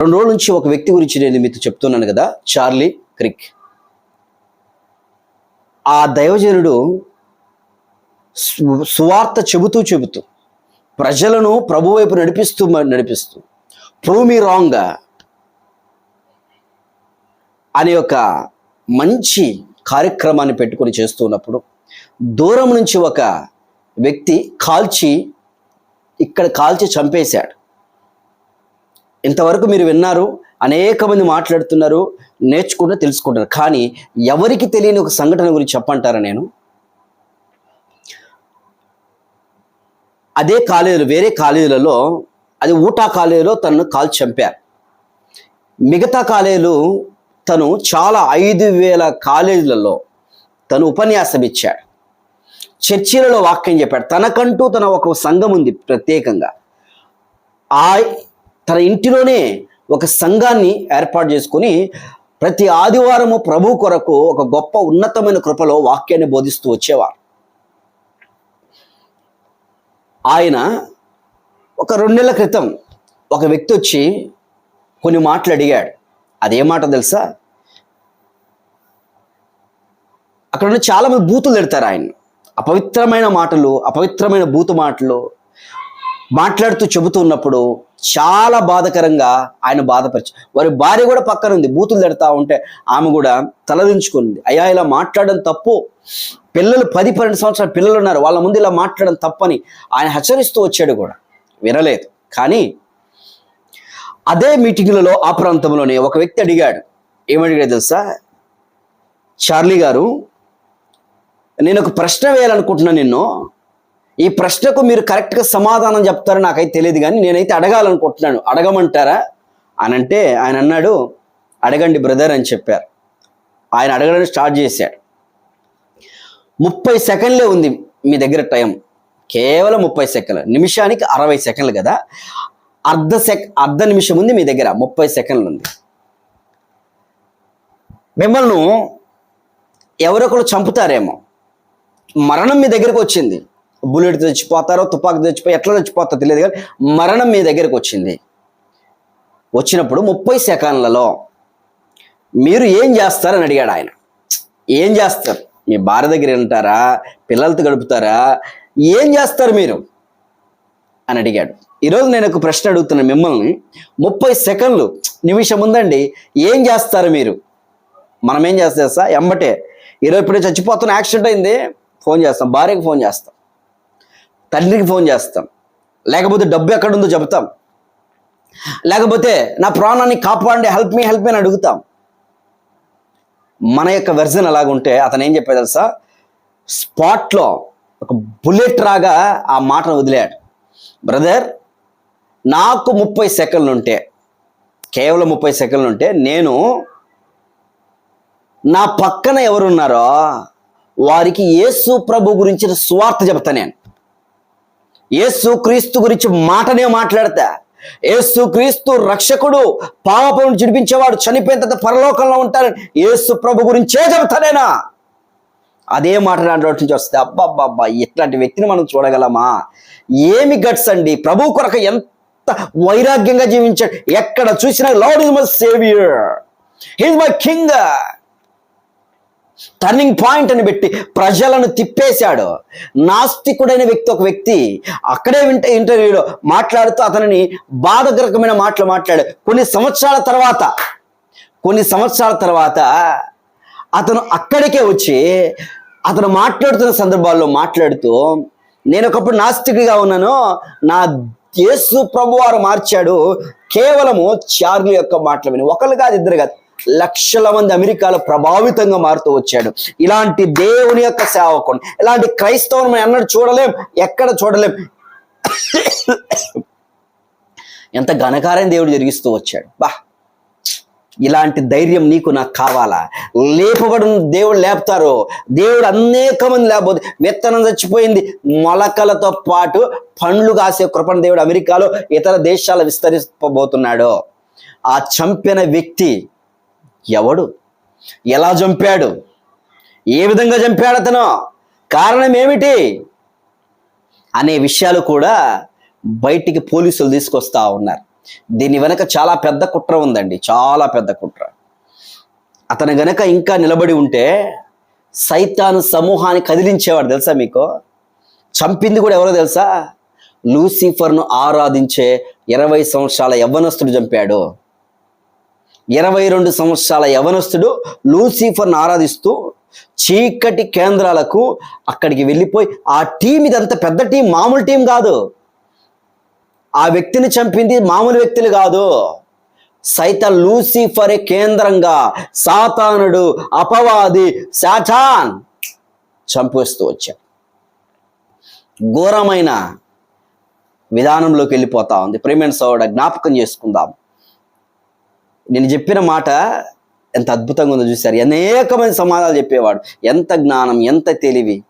రెండు రోజుల నుంచి ఒక వ్యక్తి గురించి నేను మీతో చెప్తున్నాను కదా చార్లీ క్రిక్. ఆ దైవజనుడు సువార్త చెబుతూ చెబుతూ ప్రజలను ప్రభు వైపు నడిపిస్తూ నడిపిస్తూ ప్రూవ్ మీ రాంగ్ అనే ఒక మంచి కార్యక్రమాన్ని పెట్టుకొని చేస్తున్నప్పుడు దూరం నుంచి ఒక వ్యక్తి కాల్చి ఇక్కడ కాల్చి చంపేశాడు. ఇంతవరకు మీరు విన్నారు అనేక మంది మాట్లాడుతున్నారు నేర్చుకుంటూ తెలుసుకుంటారు కానీ ఎవరికి తెలియని ఒక సంఘటన గురించి చెప్పంటారా నేను? అదే కాలేజీలు వేరే కాలేజీలలో అది ఊటా కాలేజీలో తనను కాల్చి చంపారు. మిగతా కాలేజీలు తను చాలా ఐదు వేల కాలేజీలలో తను ఉపన్యాసం ఇచ్చాడు. చర్చిలలో వాక్యం చెప్పాడు. తనకంటూ తన ఒక సంఘం ఉంది ప్రత్యేకంగా. ఆ తన ఇంటిలోనే ఒక సంఘాన్ని ఏర్పాటు చేసుకొని ప్రతి ఆదివారము ప్రభు కొరకు ఒక గొప్ప ఉన్నతమైన కృపలో వాక్యాన్ని బోధిస్తూ వచ్చేవారు. ఆయన ఒక రెండు నెలల క్రితం ఒక వ్యక్తి వచ్చి కొన్ని మాటలు అడిగాడు. అదే మాట తెలుసా? అక్కడ ఉన్న చాలా మంది బూతులు తిడతారు ఆయన. అపవిత్రమైన మాటలు అపవిత్రమైన బూతు మాటలు మాట్లాడుతూ చెబుతున్నప్పుడు చాలా బాధకరంగా ఆయన బాధపరిచి వారి భార్య కూడా పక్కన ఉంది బూతులు తిడతా ఉంటే ఆమె కూడా తలదించుకుంది. అయ్యా ఇలా మాట్లాడడం తప్పు. పిల్లలు పది పన్నెండు సంవత్సరాల పిల్లలు ఉన్నారు. వాళ్ళ ముందు ఇలా మాట్లాడడం తప్పని ఆయన హెచ్చరిస్తూ వచ్చాడు కూడా. వినలేదు. కానీ అదే మీటింగ్లలో ఆ ప్రాంతంలోనే ఒక వ్యక్తి అడిగాడు. ఏమడిగాడు తెలుసా? చార్లీ గారు నేను ఒక ప్రశ్న వేయాలనుకుంటున్నాను నిన్ను. ఈ ప్రశ్నకు మీరు కరెక్ట్గా సమాధానం చెప్తారో నాకైతే తెలియదు కానీ నేనైతే అడగాలనుకుంటున్నాను. అడగమంటారా? అని అంటే ఆయన అన్నాడు అడగండి బ్రదర్ అని చెప్పారు. ఆయన అడగడం స్టార్ట్ చేశాడు. ముప్పై సెకండ్లే ఉంది మీ దగ్గర టైం. కేవలం ముప్పై సెకండ్లు. నిమిషానికి అరవై సెకండ్లు కదా. అర్ధ సెక అర్ధ నిమిషం ఉంది మీ దగ్గర. ముప్పై సెకండ్లు ఉంది. మిమ్మల్ని ఎవరొకరు చంపుతారేమో. మరణం మీ దగ్గరకు వచ్చింది. బుల్లెట్ తెచ్చిపోతారో తుపాకు తెచ్చిపోయి ఎట్లా తెచ్చిపోతారో తెలియదు కానీ మరణం మీ దగ్గరకు వచ్చింది. వచ్చినప్పుడు ముప్పై సెకండ్లలో మీరు ఏం చేస్తారని అడిగాడు ఆయన. ఏం చేస్తారు? మీ భార్య దగ్గర ఉంటారా? పిల్లలతో గడుపుతారా? ఏం చేస్తారు మీరు? అని అడిగాడు. ఈరోజు నేను ఒక ప్రశ్న అడుగుతున్నా మిమ్మల్ని. ముప్పై సెకండ్లు నిమిషం ఉందండి. ఏం చేస్తారు మీరు? మనం ఏం చేస్తాం సార్ ఎంబటే ఈరోజు ఇప్పుడే చచ్చిపోతున్న యాక్సిడెంట్ అయింది. ఫోన్ చేస్తాం. భార్యకు ఫోన్ చేస్తాం. తండ్రికి ఫోన్ చేస్తాం. లేకపోతే డబ్బు ఎక్కడుందో చెబుతాం లేకపోతే నా ప్రాణాన్ని కాపాడండి హెల్ప్ మీ హెల్ప్ మీ అని అడుగుతాం. మన యొక్క వెర్జన్ అలాగుంటే అతను ఏం చెప్పాడు తెలుసా? స్పాట్లో ఒక బుల్లెట్ రాగా ఆ మాటను వదిలాడు. బ్రదర్ నాకు ముప్పై సెకండ్లు ఉంటే కేవలం ముప్పై సెకండ్లు ఉంటే నేను నా పక్కన ఎవరున్నారో వారికి యేసు ప్రభు గురించిన స్వార్థ చెప్తా నేను. యేసు క్రీస్తు గురించి మాటనే మాట్లాడతా. యేసు క్రీస్తు రక్షకుడు పాపం చిడిపించేవాడు చనిపోయిన తర్వాత పరలోకంలో ఉంటారని యేసు ప్రభు గురించే చెబుతానేనా? అదే మాట నాటి నుంచి వస్తే అబ్బాబ్బాబ్బా ఇట్లాంటి వ్యక్తిని మనం చూడగలమా? ఏమి గట్స్ అండి? ప్రభు కొరకు ఎంత వైరాగ్యంగా జీవించాడు. ఎక్కడ చూసినా Lord is my saviour. He's my king. Turning point అని పెట్టి ప్రజలను తిప్పేశాడు. నాస్తికుడైన వ్యక్తి ఒక వ్యక్తి అక్కడే వింటే ఇంటర్వ్యూలో మాట్లాడుతూ అతనిని బాధకరకమైన మాటలు మాట్లాడు కొన్ని సంవత్సరాల తర్వాత కొన్ని సంవత్సరాల తర్వాత అతను అక్కడికే వచ్చి అతను మాట్లాడుతున్న సందర్భాల్లో మాట్లాడుతూ నేను ఒకప్పుడు నాస్తికుడిగా ఉన్నాను. నా యేసు ప్రభువారు మార్చాడు. కేవలము చార్లు యొక్క మాటలు విని. ఒకళ్ళు కాదు ఇద్దరు కాదు. లక్షల మంది అమెరికాలో ప్రభావితంగా మారుతూ వచ్చాడు. ఇలాంటి దేవుని యొక్క సేవకుడు ఇలాంటి క్రైస్తవుని మనం ఎన్నడూ చూడలేం ఎక్కడ చూడలేం. ఎంత ఘనకార్యం దేవుడు జరిగిస్తూ వచ్చాడు. బా ఇలాంటి ధైర్యం నీకు నాకు కావాలా? లేపబడిన దేవుడు లేపుతారు. దేవుడు అనేక మంది లేకపోతే విత్తనం చచ్చిపోయింది. మొలకలతో పాటు పండ్లు కాసే కృపణ దేవుడు అమెరికాలో ఇతర దేశాలు విస్తరింపబోతున్నాడు ఆ చంపిన వ్యక్తి ఎవడు? ఎలా చంపాడు? ఏ విధంగా చంపాడు అతను? కారణం ఏమిటి? అనే విషయాలు కూడా బయటికి పోలీసులు తీసుకొస్తా ఉన్నారు. దీని వెనక చాలా పెద్ద కుట్ర ఉందండి. చాలా పెద్ద కుట్ర. అతను గనక ఇంకా నిలబడి ఉంటే సైతాను సమూహాన్ని కదిలించేవాడు తెలుసా మీకు? చంపింది కూడా ఎవరో తెలుసా? లూసిఫర్ను ఆరాధించే ఇరవై సంవత్సరాల యవ్వనస్తుడు చంపాడు. ఇరవై రెండు సంవత్సరాల యవనస్తుడు లూసిఫర్ను ఆరాధిస్తూ చీకటి కేంద్రాలకు అక్కడికి వెళ్ళిపోయి ఆ టీం ఇదంత పెద్ద టీం మామూలు టీం కాదు. ఆ వ్యక్తిని చంపింది మామూలు వ్యక్తులు కాదు. సైత లూసిఫరే కేంద్రంగా సాతానుడు అపవాది శాఠాన్ చంపేస్తూ వచ్చాడు. ఘోరమైన విధానంలోకి వెళ్ళిపోతా ఉంది. ప్రేమైన సోడ జ్ఞాపకం చేసుకుందాం. నేను చెప్పిన మాట ఎంత అద్భుతంగా ఉందో చూశారు. అనేకమైన సమాధానాలు చెప్పేవాడు. ఎంత జ్ఞానం ఎంత తెలివి.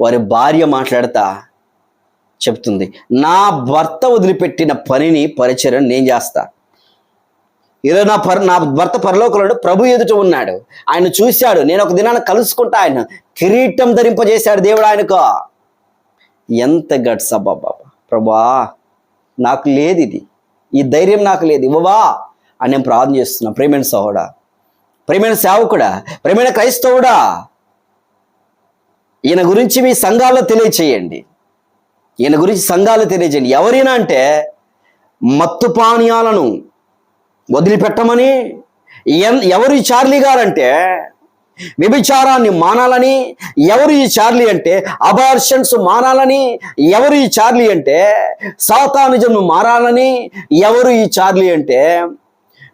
వారి భార్య మాట్లాడతా చెప్తుంది. నా భర్త వదిలిపెట్టిన పనిని పరిచయం నేను చేస్తా. ఈరోజు నా పర్ నా భర్త పరలోకంలో ప్రభు ఎదుట ఉన్నాడు. ఆయన చూశాడు. నేను ఒక దినాన్ని కలుసుకుంటా ఆయన. కిరీటం ధరింపజేశాడు దేవుడు ఆయనకు. ఎంత గట్స్ అబ్బా బాబా ప్రభా నాకు లేదు ఇది. ఈ ధైర్యం నాకు లేదు. ఇవ్వవా? అని నేను ప్రార్థన చేస్తున్నాను ప్రేమైన సహోడా. ప్రేమైన సేవకుడా. ప్రేమైన క్రైస్తవుడా. ఈయన గురించి మీ సంఘాల్లో తెలియచేయండి. ఈయన గురించి సంఘాలు తెలియజేయండి ఎవరైనా అంటే మత్తు పానీయాలను వదిలిపెట్టమని ఎన్- ఎవరు ఈ గారు గారంటే వ్యభిచారాన్ని మానాలని ఎవరు ఈ చార్లీ అంటే అబార్షన్స్ మానాలని ఎవరు ఈ చార్లీ అంటే సాతానిజం మారాలని ఎవరు ఈ చార్లీ అంటే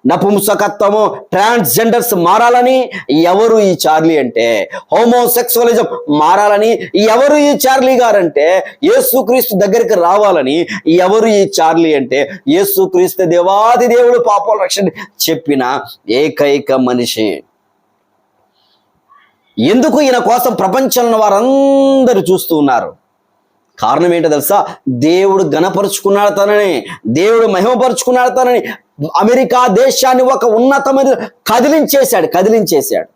నపుంసకత్వము ట్రాన్స్జెండర్స్ మారాలని ఎవరు ఈ చార్లీ అంటే? హోమోసెక్సువలిజం మారాలని ఎవరు ఈ చార్లీ గారంటే? యేసుక్రీస్తు దగ్గరికి రావాలని ఎవరు ఈ చార్లీ అంటే? యేసుక్రీస్తు దేవాది దేవుడు పాపాల రక్షణ చెప్పిన ఏకైక మనిషి. ఎందుకు ఈయన కోసం ప్రపంచంలో వారందరూ చూస్తూ ఉన్నారు? కారణం ఏంటో తెలుసా? దేవుడు గణపరుచుకున్నాడు తనని దేవుడు మహిమపరుచుకున్నాడు తనని అమెరికా దేశాన్ని ఒక ఉన్నతమైన కదిలించేశాడు కదిలించేశాడు.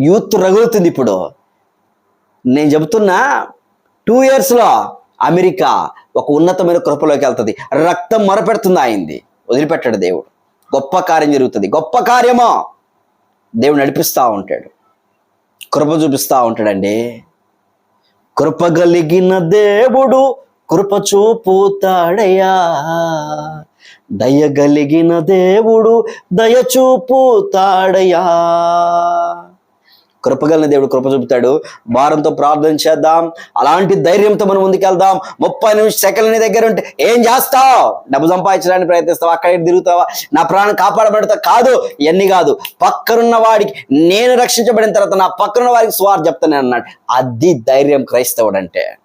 యూత్ రగులుతుంది ఇప్పుడు. నేను చెబుతున్నా టూ ఇయర్స్లో అమెరికా ఒక ఉన్నతమైన కృపలోకి వెళ్తుంది. రక్తం మొరపెడుతుంది అయింది వదిలిపెట్టాడు దేవుడు. గొప్ప కార్యం జరుగుతుంది. గొప్ప కార్యమో దేవుడు నడిపిస్తూ ఉంటాడు. కృప చూపిస్తూ ఉంటాడండి. కృప కలిగిన దేవుడు కృప చూపుతాడయ్యా దయగలిగిన దేవుడు దయ చూపుతాడయ్యా కృపగలిగిన దేవుడు కృప చూపుతాడు. భారంతో ప్రార్థన చేద్దాం. అలాంటి ధైర్యంతో మనం ముందుకెళ్దాం. ముప్పై నిమిషం సెకండ్ నీ దగ్గర ఉంటే ఏం చేస్తావు? డబ్బు సంపాదించడానికి ప్రయత్నిస్తావా? అక్కడ తిరుగుతావా? నా ప్రాణం కాపాడబడతా కాదు. ఇవన్నీ కాదు. పక్కనున్న వాడికి నేను రక్షించబడిన తర్వాత నా పక్కనున్న వారికి స్వార్ చెప్తానే అన్నాడు. అది ధైర్యం క్రైస్తవుడు అంటే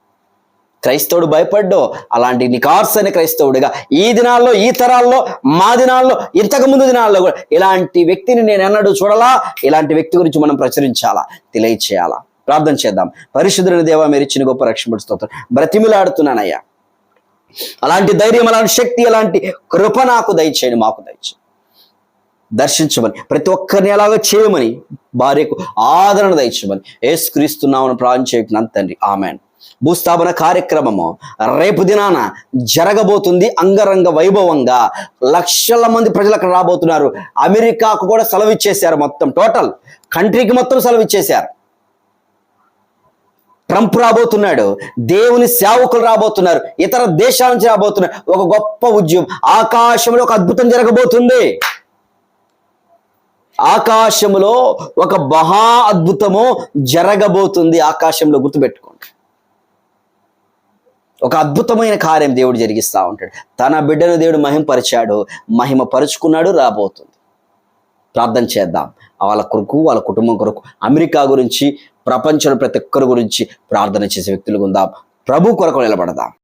క్రైస్తవుడు భయపడ్డో అలాంటి నికార్సైన క్రైస్తవుడిగా ఈ దినాల్లో ఈ తరాల్లో మా దినాల్లో ఇంతకు ముందు దినాల్లో కూడా ఇలాంటి వ్యక్తిని నేను ఎన్నడూ చూడాలా ఇలాంటి వ్యక్తి గురించి మనం ప్రచురించాలా తెలియచేయాలా? ప్రార్థన చేద్దాం. పరిశుద్ధుని దేవా మీరు ఇచ్చిన గొప్ప రక్షణ స్తోత్రం. బ్రతిమిలాడుతున్నానయ్యా. అలాంటి ధైర్యం అలాంటి శక్తి అలాంటి కృప నాకు దయచేయండి మాకు దయచేయండి దర్శించమని ప్రతి ఒక్కరిని ఎలాగో చేయమని భార్యకు ఆదరణ దయచమని ఏసుక్రీస్తున్నామని ప్రార్థన చేయకుండా తండ్రి. ఆమెను. భూస్థాపన కార్యక్రమము. రేపు దినాన జరగబోతుంది అంగరంగ వైభవంగా. లక్షల మంది ప్రజలు అక్కడ రాబోతున్నారు. అమెరికాకు కూడా సెలవు ఇచ్చేశారు మొత్తం. టోటల్ కంట్రీకి మొత్తం సెలవు ఇచ్చేశారు. ట్రంప్ రాబోతున్నాడు. దేవుని సేవకులు రాబోతున్నారు. ఇతర దేశాల నుంచి రాబోతున్నారు. ఒక గొప్ప ఉద్యమం. ఆకాశంలో ఒక అద్భుతం జరగబోతుంది. ఆకాశంలో ఒక మహా అద్భుతము జరగబోతుంది. ఆకాశంలో గుర్తుపెట్టుకోండి. ఒక అద్భుతమైన కార్యం దేవుడు జరిగిస్తా ఉంటాడు. తన బిడ్డను దేవుడు మహిమపరిచాడు మహిమ పరుచుకున్నాడు రాబోతుంది. ప్రార్థన చేద్దాం. వాళ్ళ కొరకు వాళ్ళ కుటుంబం కొరకు అమెరికా గురించి ప్రపంచంలో ప్రతి ఒక్కరి గురించి ప్రార్థన చేసే వ్యక్తులు ఉందాం. ప్రభు కొరకు నిలబడదాం.